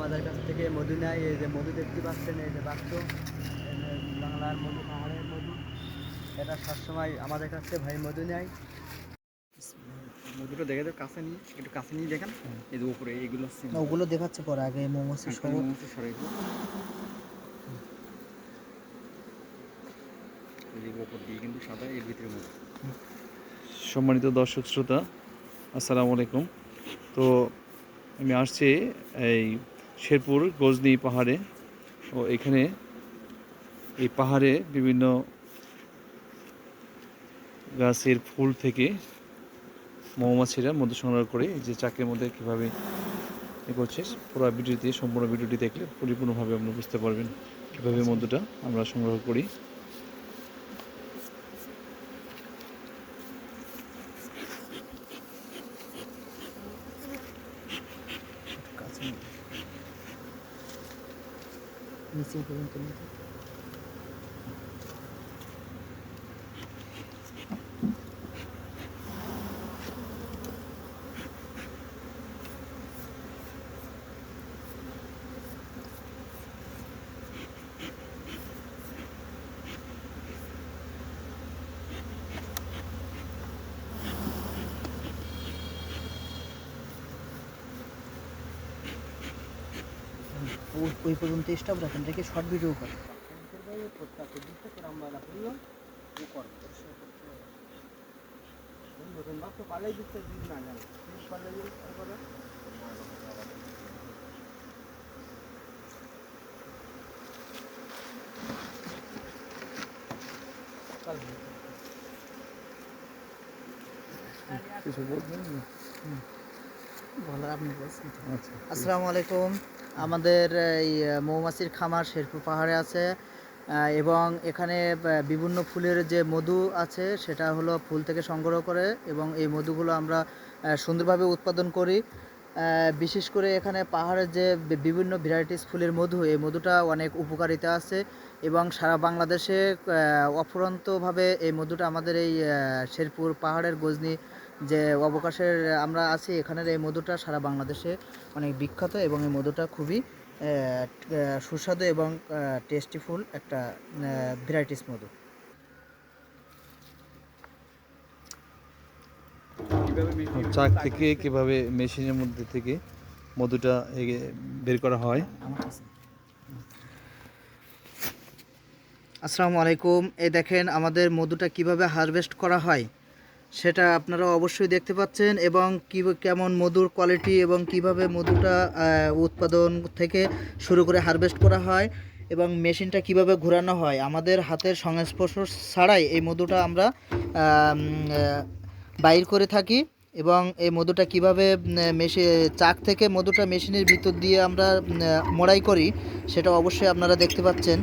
আমাদের কাছ থেকে মধু নেয় এই যে মধু দেখতে পাচ্ছেন এই যে বাক্স বাংলার মধু পাহাড়ের মধু এটা সবসময় আমাদের কাছ থেকে ভাই মধু নেয় মধুটা দেখে তো কাছে নিয়ে একটু কাছে নিয়ে দেখেন। এই যে উপরে এইগুলো ওগুলো দেখাচ্ছে পরে আগে দিল। এই যে। উপর দিয়ে কিন্তু সাদা এর ভিতরে মধু। সম্মানিত দর্শক শ্রোতা আসসালামু আলাইকুম। তো আমি আসছি এই শেরপুর, গজনি পাহাড়ে। ও এখানে এই পাহাড়ে বিভিন্ন গাছের ফুল থেকে মৌমাছিরা মধু সংগ্রহ করে যে চাকের মধ্যে কীভাবে এ করছে, পুরো ভিডিওটি, সম্পূর্ণ ভিডিওটি দেখলে পরিপূর্ণভাবে আপনি বুঝতে পারবেন কীভাবে মধুটা আমরা সংগ্রহ করি। নিচে পর্যন্ত ওই- পর্যন্ত স্টপ রাখেন, রেখে শর্ট ভিডিও করে নতুন বাক্স পালাই দিচ্ছে দিন না জানো পালাই কিছু বলবেন? বলার আপনি বলছেন। আচ্ছা আসসালামু আলাইকুম। আমাদের এই মৌমাছির খামার শেরপুর পাহাড়ে আছে। এবং এখানে বিভিন্ন ফুলের যে মধু আছে সেটা হলো ফুল থেকে সংগ্রহ করে এবং এই মধুগুলো আমরা সুন্দরভাবে উৎপাদন করি। বিশেষ করে এখানে পাহাড়ের যে বিভিন্ন ভ্যারাইটিস ফুলের মধু এই মধুটা অনেক উপকারিতা আছে এবং সারা বাংলাদেশে অফুরন্তভাবে এই মধুটা আমাদের এই শেরপুর পাহাড়ের গজনি যে অবকাশের আমরা আছি এখানের এই মধুটা সারা বাংলাদেশে অনেক বিখ্যাত এবং এই মধুটা খুবই সুস্বাদু এবং টেস্টিফুল একটা ভ্যারাইটিস মধু। চাক থেকে কীভাবে মেশিনের মধ্যে থেকে মধুটা বের করা হয়? আসসালামু আলাইকুম। এই দেখেন আমাদের মধুটা কীভাবে হারভেস্ট করা হয়। সেটা আপনারা অবশ্যই দেখতে পাচ্ছেন এবং কি কেমন মধুর কোয়ালিটি এবং কীভাবে মধুটা উৎপাদন থেকে শুরু করে হারভেস্ট করা হয় এবং মেশিনটা কীভাবে ঘোরানো হয়। আমাদের হাতের সংস্পর্শ ছাড়াই এই মধুটা আমরা বাইর করে থাকি এবং এই মধুটা কীভাবে মেশি চাক থেকে মধুটা মেশিনের ভিতর দিয়ে আমরা মোড়াই করি, সেটা অবশ্যই আপনারা দেখতে পাচ্ছেন।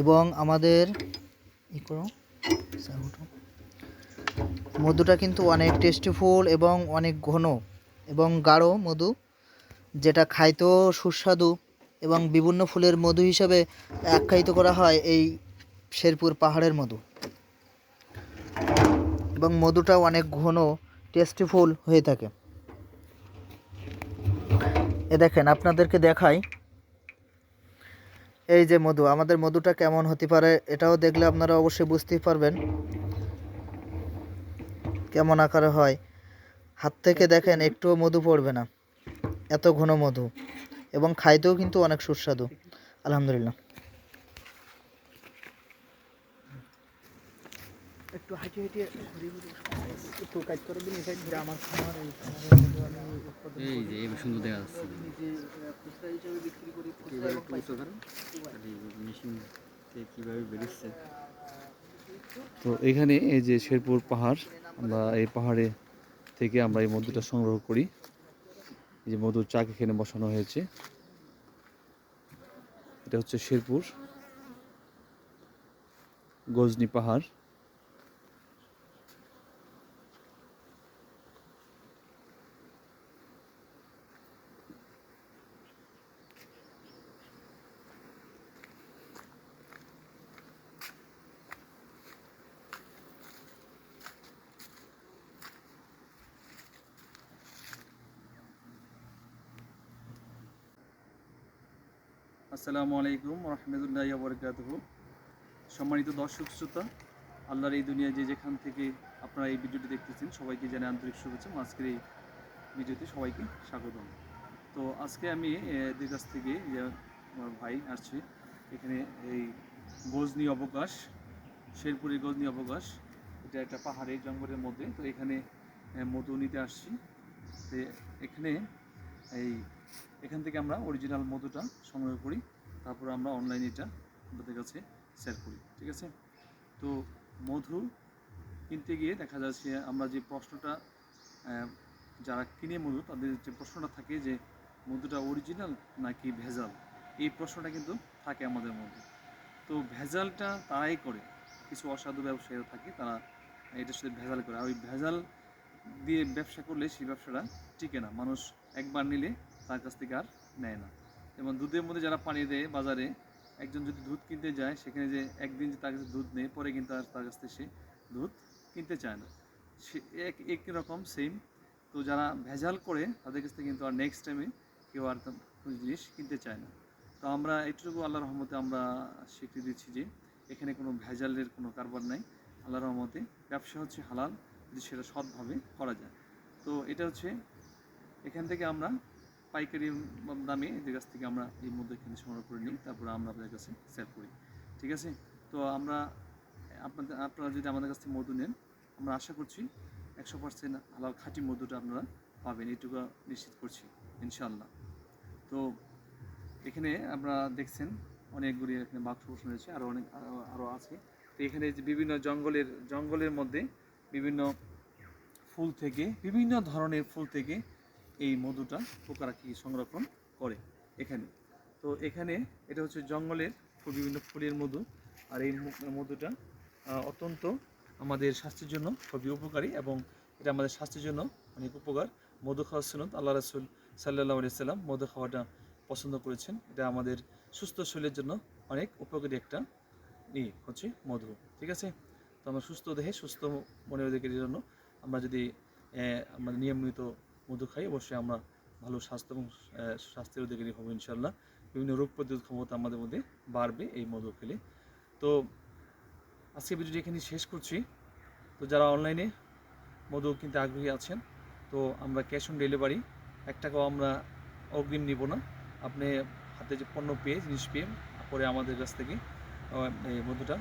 এবং আমাদের ই করো মধুটা কিন্তু অনেক টেস্টিফুল এবং অনেক ঘন এবং গাঢ় মধু, যেটা খাইতেও সুস্বাদু এবং বিভিন্ন ফুলের মধু হিসাবে আখ্যায়িত করা হয় এই শেরপুর পাহাড়ের মধু। এবং মধুটাও অনেক ঘন টেস্টিফুল হয়ে থাকে। এ দেখেন, আপনাদেরকে দেখাই এই যে মধু, আমাদের মধুটা কেমন হতে পারে এটাও দেখলে আপনারা অবশ্যই বুঝতেই পারবেন। কেমন আকারে হয়। হাত থেকে দেখেন একটুও মধু পড়বে না। এত ঘন মধু। এবং খাইতেও কিন্তু অনেক সুস্বাদু। আলহামদুলিল্লাহ। একটু হাঁটি হাঁটি ঘুরে ঘুরে একটু কাজ করে দিন এই সাইড আমার খামার এই খামারের মধ্যে আমি উৎপাদন এই যে এই সুন্দর দেখা যাচ্ছে। নিজে খুচরা হিসেবে বিক্রি করি খুচরা কীভাবে এবং একটু মেশিন কীভাবে বেরোচ্ছে তো এখানে এই যে শেরপুর পাহাড় আমরা এই পাহাড়ে থেকে আমরা এই মধুটা সংগ্রহ করি। এই যে মধুর চাক এখানে বসানো হয়েছে। এটা হচ্ছে শেরপুর গজনি পাহাড়। আসসালামু আলাইকুম রহমতুল্লাহ বরকাতহ। সম্মানিত দর্শক শ্রোতা, আল্লাহর এই দুনিয়া যে যেখান থেকে আপনারা এই ভিডিওটি দেখতেছেন, সবাইকে জানাই আন্তরিক শুভেচ্ছা। আজকের এই ভিডিওতে সবাইকে স্বাগতম। তো আজকে আমি এদের কাছ থেকে যে আমার ভাই আসছে, এখানে এই গজনি অবকাশ, শেরপুরের গজনি অবকাশ। এটা একটা পাহাড়ের জঙ্গলের মধ্যে। তো এখানে মধু নিতে আসছি। তো এখানে এই এখান থেকে আমরা অরিজিনাল মধুটা সংগ্রহ করি। তারপর আমরা অনলাইনে এটা আপনাদের কাছে শেয়ার করি, ঠিক আছে? তো মধু কিনতে গিয়ে দেখা যাচ্ছে আমরা যে প্রশ্নটা যারা কিনে মধু, তাদের যে প্রশ্নটা থাকে যে, মধুটা অরিজিনাল নাকি ভেজাল? এই প্রশ্নটা কিন্তু থাকে আমাদের মধ্যে। তো ভেজালটা তারাই করে। কিছু অসাধু ব্যবসায়ীরা থাকে, তারা এটার সাথে ভেজাল করে। আর ওই ভেজাল দিয়ে ব্যবসা করলে সেই ব্যবসাটা টিকে না। মানুষ একবার নিলে তার কাছ থেকে আর নেয় না। যেমন দুধের মধ্যে যারা পানি দেয় বাজারে, একজন যদি দুধ কিনতে যায়, সেখানে যে একদিন যে তার কাছে দুধ নেয় পরে কিন্তু আর তার কাছ থেকে সে দুধ কিনতে চায় না। সে এক, একই রকম সেম তো যারা ভেজাল করে, তাদের কাছ থেকে কিন্তু আর নেক্সট টাইমে কেউ আর কোনো জিনিস কিনতে চায় না। তো আমরা এইটুকু আল্লাহ রহমতে আমরা স্বীকৃতি দিচ্ছি যে, এখানে কোনো ভেজালের কোনো কারবার নাই। আল্লাহ রহমতে ব্যবসা হচ্ছে হালাল, যদি সেটা সৎভাবে করা যায়। তো এটা হচ্ছে, এখান থেকে আমরা পাইকারি দামে এদের কাছ থেকে আমরা এই মধ্যে কিনে সংগ্রহ করে নিই, তারপরে আমরা আপনাদের কাছে সেল করি। ঠিক আছে? তো আমরা, আপনাদের, আপনারা যদি আমাদের কাছ থেকে মধু নেন, আমরা আশা করছি একশো পার্সেন্ট হালাল খাঁটি মধুটা আপনারা পাবেন এটুকু নিশ্চিত করছি ইনশাল্লাহ তো এখানে আপনারা দেখছেন অনেকগুলি এখানে বাক্স বসানো রয়েছে আরও অনেক আরও আছে। তো এখানে যে বিভিন্ন জঙ্গলের জঙ্গলের মধ্যে বিভিন্ন ফুল থেকে, বিভিন্ন ধরনের ফুল থেকে এই মধুটা পোকারা কি সংরক্ষণ করে এখানে। তো এখানে এটা হচ্ছে জঙ্গলের বিভিন্ন ফুলের মধু। আর এই মধুটা অত্যন্ত আমাদের স্বাস্থ্যের জন্য খুবই উপকারী এবং এটা আমাদের স্বাস্থ্যের জন্য অনেক উপকার। মধু খাওয়ার সুনত আল্লাহ রাসুল সাল্লাহ সাল্লাম মধু খাওয়াটা পছন্দ করেছেন। এটা আমাদের সুস্থ শরীরের জন্য অনেক উপকারী একটা ই হচ্ছে মধু, ঠিক আছে? তো আমরা সুস্থ দেহে সুস্থ মনের অধিকারীর জন্য আমরা যদি আমরা নিয়মিত মধু খাই, অবশ্যই আমরা ভালো স্বাস্থ্য এবং স্বাস্থ্যের অধিকারী হব ইনশাল্লাহ বিভিন্ন রোগ প্রতিরোধ ক্ষমতা আমাদের মধ্যে বাড়বে এই মধু খেলে। তো আজকে ভিডিওটি এখানে শেষ করছি। তো যারা অনলাইনে মধু কিনতে আগ্রহী আছেন, তো আমরা ক্যাশ অন ডেলিভারি, এক টাকাও আমরা অগ্রিম নিব না। আপনি হাতে যে পণ্য পেয়ে, জিনিস পেয়ে, পরে আমাদের কাছ থেকে এই মধুটা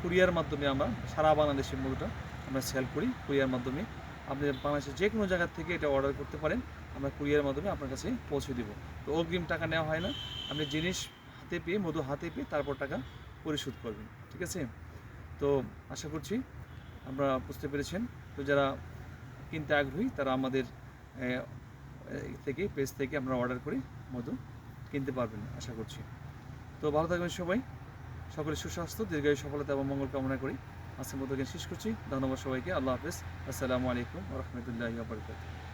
কুরিয়ার মাধ্যমে আমরা সারা বাংলাদেশের মধুটা আমরা সেল করি। কুরিয়ার মাধ্যমে আপনি বাংলাদেশের যে কোনো জায়গার থেকে এটা অর্ডার করতে পারেন। আমরা কুরিয়ার মাধ্যমে আপনার কাছে পৌঁছে দেবো। তো অগ্রিম টাকা নেওয়া হয় না। আপনি জিনিস হাতে পেয়ে, মধু হাতে পেয়ে তারপর টাকা পরিশোধ করবেন। ঠিক আছে? তো আশা করছি আমরা বুঝতে পেরেছেন। তো যারা কিনতে আগ্রহী, তারা আমাদের থেকে পেজ থেকে আমরা অর্ডার করে মধু কিনতে পারবেন, আশা করছি। তো ভালো থাকবেন সবাই। সকলের সুস্বাস্থ্য, দীর্ঘায়ু সফলতা এবং মঙ্গল কামনা করি। আজকের মতো শেষ করছি। ধন্যবাদ সবাইকে। আল্লাহ হাফেজ। আসসালামু আলাইকুম রহমতুল্লাহ বরকাত